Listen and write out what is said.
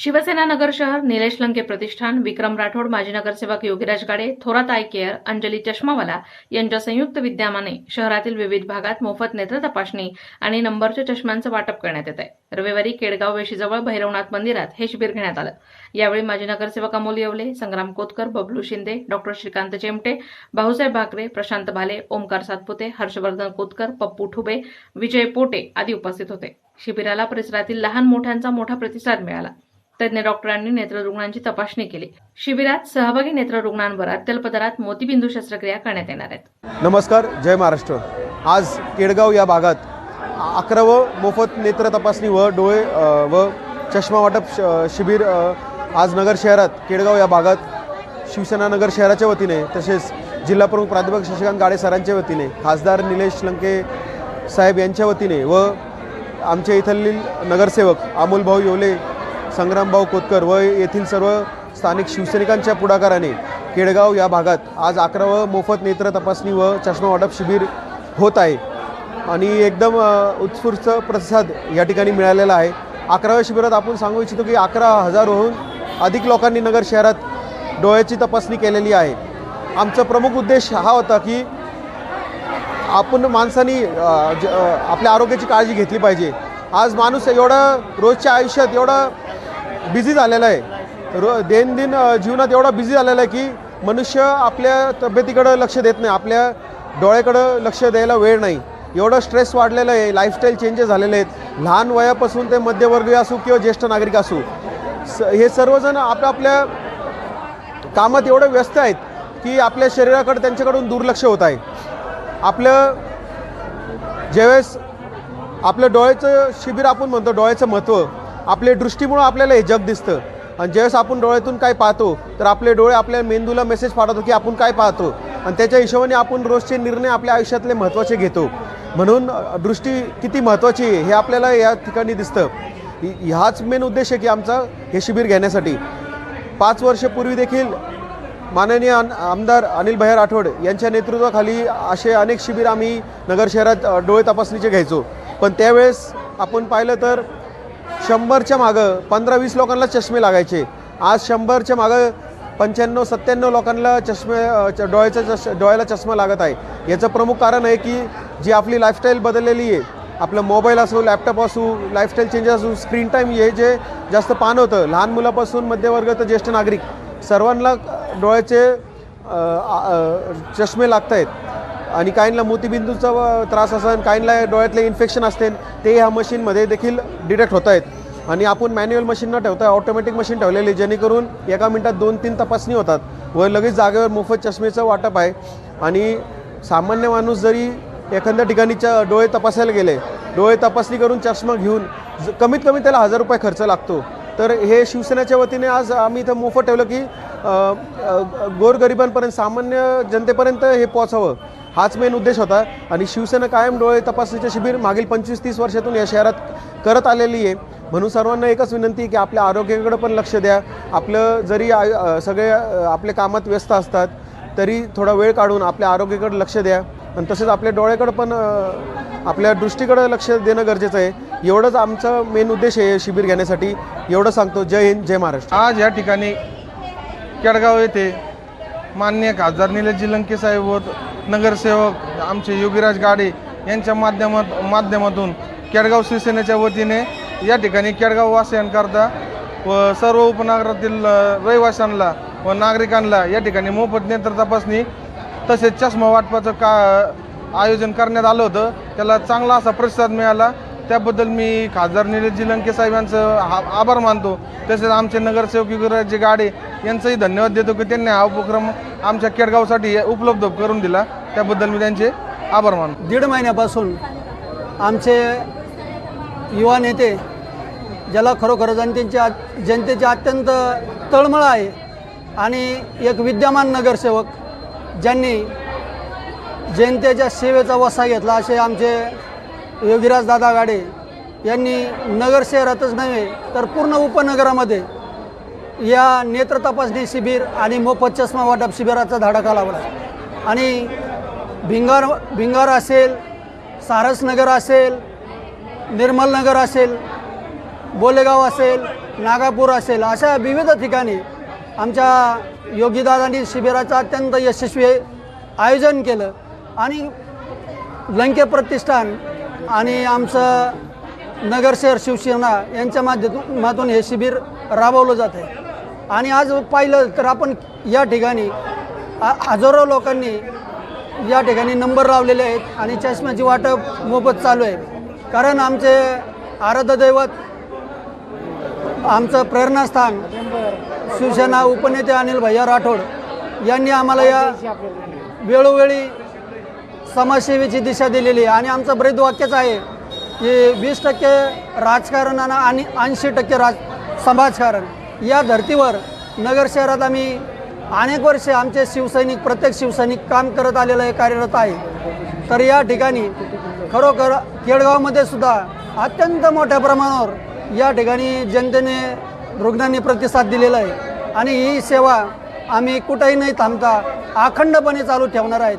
Shiv Sena Nagar शहर निलेश लंके प्रतिष्ठान विक्रम राठोड माजी नगरसेवक योगीराज गाडे थोरात आय केअर अंजली चष्मावाला यांच्या संयुक्त विद्यमाने शहरातील विविध भागात मोफत नेत्र तपासणी आणि नंबरच्या चष्म्यांचं वाटप करण्यात येत आहे रविवारी केडगाव वेशीजवळ भैरवनाथ मंदिरात हे शिबिर घेण्यात आलं. यावेळी माजी नगरसेवक अमोल येवले संग्राम कोतकर बबलू शिंदे डॉक्टर श्रीकांत चेमटे भाऊसाहेब भाकरे प्रशांत भाले ओमकार सातपुते हर्षवर्धन कोतकर पप्पू ठुबे विजय पोटे आदी उपस्थित होते. शिबिराला परिसरातील लहान मोठ्यांचा मोठा प्रतिसाद मिळाला. तज्ज्ञ डॉक्टरांनी नेत्ररुग्णांची तपासणी केली. शिबिरात सहभागी नेत्ररुग्णांवर अत्यल्प दरात मोतीबिंदू शस्त्रक्रिया करण्यात येणार आहेत. नमस्कार जय महाराष्ट्र. आज केडगाव या भागात अकरावं मोफत नेत्र तपासणी व डोळे व चष्मा वाटप श- शिबिर आज नगर शहरात केडगाव या भागात शिवसेना नगर शहराच्या वतीने तसेच जिल्हाप्रमुख प्राध्यापक शशिकांत गाडे सरांच्या वतीने खासदार निलेश लंके साहेब यांच्या वतीने व आमच्या इथलील नगरसेवक अमोलभाऊ योले येवले संग्रामभाऊ कोतकर व येथील सर्व स्थानिक शिवसैनिकांच्या पुढाकाराने केडगाव या भागात आज अकरावं मोफत नेत्र तपासणी व चष्मा वाटप शिबिर होत आहे. आणि एकदम उत्स्फूर्त प्रतिसाद या ठिकाणी मिळालेला आहे. अकराव्या शिबिरात आपण सांगू इच्छितो की अकरा हजारहून अधिक लोकांनी नगर शहरात डोळ्याची तपासणी केलेली आहे. आमचा प्रमुख उद्देश हा होता की आपण माणसानी ज- आपल्या आरोग्याची काळजी घेतली पाहिजे. आज माणूस एवढा रोजच्या आयुष्यात एवढा बिझी झालेला आहे. रो दैनंदिन जीवनात एवढा बिझी झालेला आहे की मनुष्य आपल्या तब्येतीकडं लक्ष देत नाही. आपल्या डोळ्याकडं लक्ष द्यायला वेळ नाही. एवढं स्ट्रेस वाढलेलं आहे. लाईफस्टाईल चेंजेस झालेले आहेत. लहान वयापासून ते मध्यवर्गीय असू किंवा ज्येष्ठ नागरिक असू स हे सर्वजण आपल्या आपल्या कामात एवढं व्यस्त आहेत की आपल्या शरीराकडे त्यांच्याकडून दुर्लक्ष होत आहे. आपलं ज्यावेळेस आपलं डोळ्याचं शिबिर आपण म्हणतो डोळ्याचं महत्त्व आपल्या दृष्टीमुळं आपल्याला हे जग दिसतं. आणि ज्यावेळेस आपण डोळ्यातून काय पाहतो तर आपले डोळे आपल्या मेंदूला मेसेज पाठवतो की आपण काय पाहतो. आणि त्याच्या हिशोबाने आपण रोजचे निर्णय आपल्या आयुष्यातले महत्त्वाचे घेतो. म्हणून दृष्टी किती महत्त्वाची आहे हे आपल्याला या ठिकाणी दिसतं. हाच ह्याच मेन उद्देश आहे की आमचा हे शिबिर घेण्यासाठी. पाच वर्षपूर्वी देखील माननीय आमदार अनिल भैया राठोड यांच्या नेतृत्वाखाली असे अनेक शिबिर आम्ही नगर शहरात डोळे तपासणीचे घ्यायचो. पण त्यावेळेस आपण पाहिलं तर शंभरच्या मागं पंधरा वीस लोकांना चष्मे लागायचे. आज शंभरच्या मागं पंच्याण्णव सत्त्याण्णव लोकांना चष्मे च- डोळ्याचा चष डोळ्याला चष्मा लागत आहे. याचं प्रमुख कारण आहे की जी आपली लाईफस्टाईल बदललेली आहे आपलं मोबाईल असो लॅपटॉप असो लाईफस्टाईल चेंजेस असो स्क्रीन टाईम हे जे जास्त पान होतं लहान मुलापासून मध्यवर्ग तर ज्येष्ठ नागरिक सर्वांना डोळ्याचे चष्मे लागत आहेत आणि काहींना मोतीबिंदूचा त्रास असेल काहींना डोळ्यातले इन्फेक्शन असते ते ह्या मशीनमध्ये देखील डिटेक्ट होत आहेत. आणि आपण मॅन्युअल मशीन न ठेवता ऑटोमॅटिक मशीन ठेवलेली जेणेकरून एका मिनटात दोन तीन तपासणी होतात व लगेच जागेवर मोफत चष्मेचं वाटप आहे. आणि सामान्य माणूस जरी एखाद्या ठिकाणी डोळे तपासायला गेले डोळे तपासणी करून चष्मा घेऊन ज- कमीत कमी त्याला हजार रुपये खर्च लागतो. तर हे शिवसेनेच्या वतीने आज आम्ही इथं मोफत ठेवलं की गोरगरिबांपर्यंत सामान्य जनतेपर्यंत हे पोचावं हाच मेन उद्देश होता. आणि शिवसेना कायम डोळे तपासणीचे शिबिर मागील पंचवीस तीस वर्षातून या शहरात करत आलेली आहे. म्हणून सर्वांना एकच विनंती आहे की आपल्या आरोग्याकडे पण लक्ष द्या. आपलं जरी आय सगळे आपल्या आपले कामात व्यस्त असतात तरी थोडा वेळ काढून आपल्या आरोग्याकडे लक्ष द्या. आणि तसेच आपल्या डोळ्याकडं पण आपल्या दृष्टीकडे लक्ष देणं गरजेचं आहे. एवढंच आमचा मेन उद्देश आहे हे शिबिर घेण्यासाठी. एवढं सांगतो. जय हिंद जय महाराष्ट्र. आज या ठिकाणी केडगाव येथे मान्य खासदार निलेश लंके साहेब व नगरसेवक आमचे योगीराज गाडे यांच्या माध्यमात माध्यमातून केडगाव शिवसेनेच्या वतीने या ठिकाणी केडगाव वासियांकरता व सर्व उपनगरातील रहिवाशांना व नागरिकांना या ठिकाणी मोफत नेत्र तपासणी तसेच चष्मा वाटपाचं का आयोजन करण्यात आलं होतं. त्याला चांगला असा प्रतिसाद मिळाला. त्याबद्दल मी खासदार निलेशजी लंके साहेब यांचं हा- आभार मानतो. तसेच आमचे नगरसेवक युगराजजी गाडे यांचंही धन्यवाद देतो की त्यांनी हा उपक्रम आमच्या केडगावसाठी उपलब्ध करून दिला. त्याबद्दल मी त्यांचे आभार मानतो. दीड महिन्यापासून आमचे युवा नेते ज्याला खरोखर आणि आ- जनतेची अत्यंत तळमळ आहे आणि एक विद्यमान नगरसेवक ज्यांनी जनतेच्या सेवेचा वसा घेतला असे आमचे योगीराज दादा गाडे यांनी नगर शहरातच नव्हे तर पूर्ण उपनगरामध्ये या नेत्र तपासणी शिबिर आणि मोफत चष्मा वाटप शिबिराचा धाडका लावला आणि भिंगार भिंगार असेल सारसनगर असेल निर्मलनगर असेल बोलेगाव असेल नागापूर असेल अशा विविध ठिकाणी आमच्या योगीदादांनी शिबिराचं अत्यंत यशस्वी आयोजन केलं. आणि लंके प्रतिष्ठान आणि आमचं नगरशहर शिवसेना यांच्या माध्यमातून हे शिबिर राबवलं जात आहे. आणि आज पाहिलं तर आपण या ठिकाणी हजारो लोकांनी या ठिकाणी नंबर लावलेले आहेत आणि चष्म्याची वाटप मोफत चालू आहे. कारण आमचे आराध्य दैवत आमचं प्रेरणास्थान शिवसेना उपनेते अनिल भैया राठोड यांनी आम्हाला या वेळोवेळी समाजसेवेची दिशा दिलेली आहे. आणि आमचं ब्रीदवाक्यच आहे की वीस टक्के राजकारण आणि ऐंशी टक्के राज समाजकारण. या धर्तीवर नगर शहरात आम्ही अनेक वर्षे आमचे शिवसैनिक प्रत्येक शिवसैनिक काम करत आलेलं आहे कार्यरत आहे. तर या ठिकाणी खरोखर केळगावमध्ये सुद्धा अत्यंत मोठ्या प्रमाणावर या ठिकाणी जनतेने रुग्णांनी प्रतिसाद दिलेला आहे. आणि ही सेवा आम्ही कुठेही नाही थांबता अखंडपणे चालू ठेवणार आहेत.